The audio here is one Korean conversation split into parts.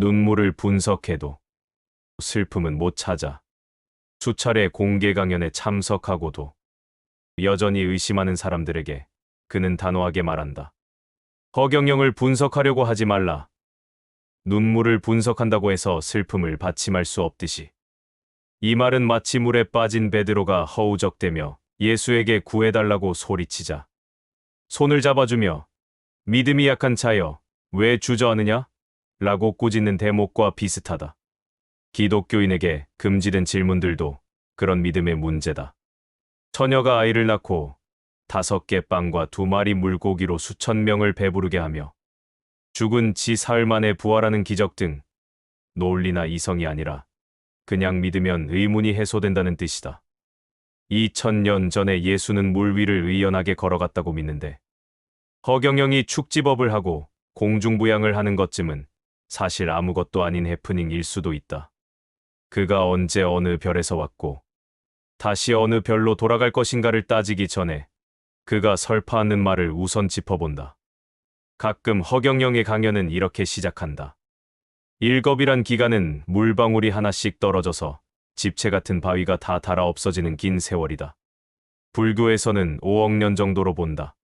눈물을 분석해도 슬픔은 못 찾아. 수차례 공개 강연에 참석하고도 여전히 의심하는 사람들에게 그는 단호하게 말한다. 허경영을 분석하려고 하지 말라. 눈물을 분석한다고 해서 슬픔을 받침할 수 없듯이. 이 말은 마치 물에 빠진 베드로가 허우적대며 예수에게 구해달라고 소리치자. 손을 잡아주며 믿음이 약한 자여 왜 주저하느냐? 라고 꾸짖는 대목과 비슷하다. 기독교인에게 금지된 질문들도 그런 믿음의 문제다. 처녀가 아이를 낳고 다섯 개 빵과 두 마리 물고기로 수천 명을 배부르게 하며 죽은 지 사흘 만에 부활하는 기적 등 논리나 이성이 아니라 그냥 믿으면 의문이 해소된다는 뜻이다. 2000년 전에 예수는 물 위를 의연하게 걸어갔다고 믿는데 허경영이 축지법을 하고 공중부양을 하는 것쯤은 사실 아무것도 아닌 해프닝일 수도 있다. 그가 언제 어느 별에서 왔고 다시 어느 별로 돌아갈 것인가를 따지기 전에 그가 설파하는 말을 우선 짚어본다. 가끔 허경영의 강연은 이렇게 시작한다. 일겁이란 기간은 물방울이 하나씩 떨어져서 집체 같은 바위가 다 닳아 없어지는 긴 세월이다. 불교에서는 5억 년 정도로 본다.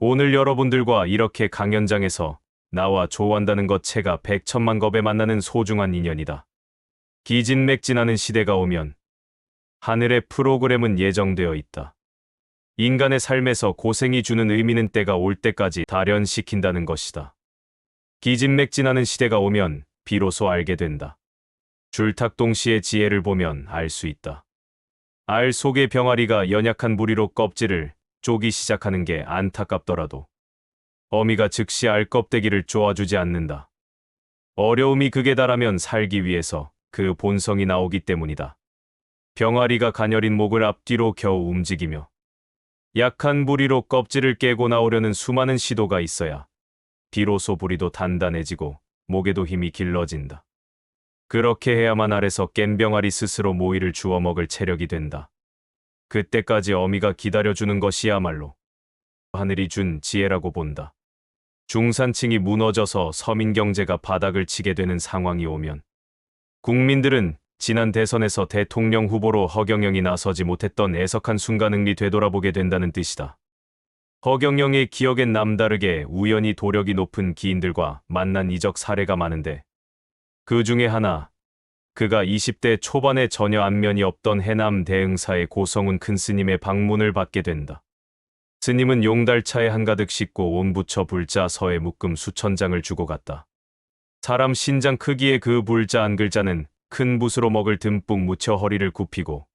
오늘 여러분들과 이렇게 강연장에서 나와 조한다는 것 채가 백천만 겁에 만나는 소중한 인연이다. 기진맥진하는 시대가 오면 하늘의 프로그램은 예정되어 있다. 인간의 삶에서 고생이 주는 의미는 때가 올 때까지 발현시킨다는 것이다. 기진맥진하는 시대가 오면 비로소 알게 된다. 줄탁동시의 지혜를 보면 알 수 있다. 알 속의 병아리가 연약한 무리로 껍질을 쪼기 시작하는 게 안타깝더라도 어미가 즉시 알 껍데기를 쪼아주지 않는다. 어려움이 극에 달하면 살기 위해서 그 본성이 나오기 때문이다. 병아리가 가녀린 목을 앞뒤로 겨우 움직이며 약한 부리로 껍질을 깨고 나오려는 수많은 시도가 있어야 비로소 부리도 단단해지고 목에도 힘이 길러진다. 그렇게 해야만 알에서 깬 병아리 스스로 모이를 주워 먹을 체력이 된다. 그때까지 어미가 기다려주는 것이야말로 하늘이 준 지혜라고 본다. 중산층이 무너져서 서민 경제가 바닥을 치게 되는 상황이 오면 국민들은 지난 대선에서 대통령 후보로 허경영이 나서지 못했던 애석한 순간응리 되돌아보게 된다는 뜻이다. 허경영의 기억엔 남다르게 우연히 도력이 높은 기인들과 만난 이적 사례가 많은데 그 중에 하나 그가 20대 초반에 전혀 안면이 없던 해남 대응사의 고성훈 큰 스님의 방문을 받게 된다. 스님은 용달차에 한가득 싣고 온 부처 불자 서에 묶음 수천 장을 주고 갔다. 사람 신장 크기의 그 불자 한 글자는 큰 붓으로 먹을 듬뿍 묻혀 허리를 굽히고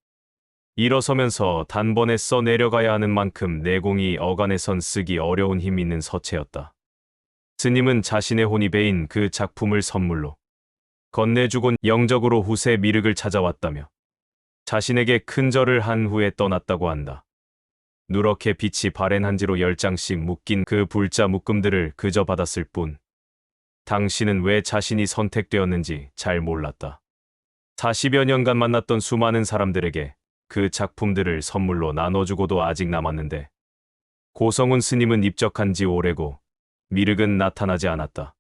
일어서면서 단번에 써 내려가야 하는 만큼 내공이 어간에선 쓰기 어려운 힘 있는 서체였다. 스님은 자신의 혼이 베인 그 작품을 선물로 건네주곤 영적으로 후세 미륵을 찾아왔다며 자신에게 큰 절을 한 후에 떠났다고 한다. 누렇게 빛이 바랜 한지로 열 장씩 묶인 그 불자 묶음들을 그저 받았을 뿐 당신은 왜 자신이 선택되었는지 잘 몰랐다. 40여 년간 만났던 수많은 사람들에게 그 작품들을 선물로 나눠주고도 아직 남았는데 고성훈 스님은 입적한 지 오래고 미륵은 나타나지 않았다.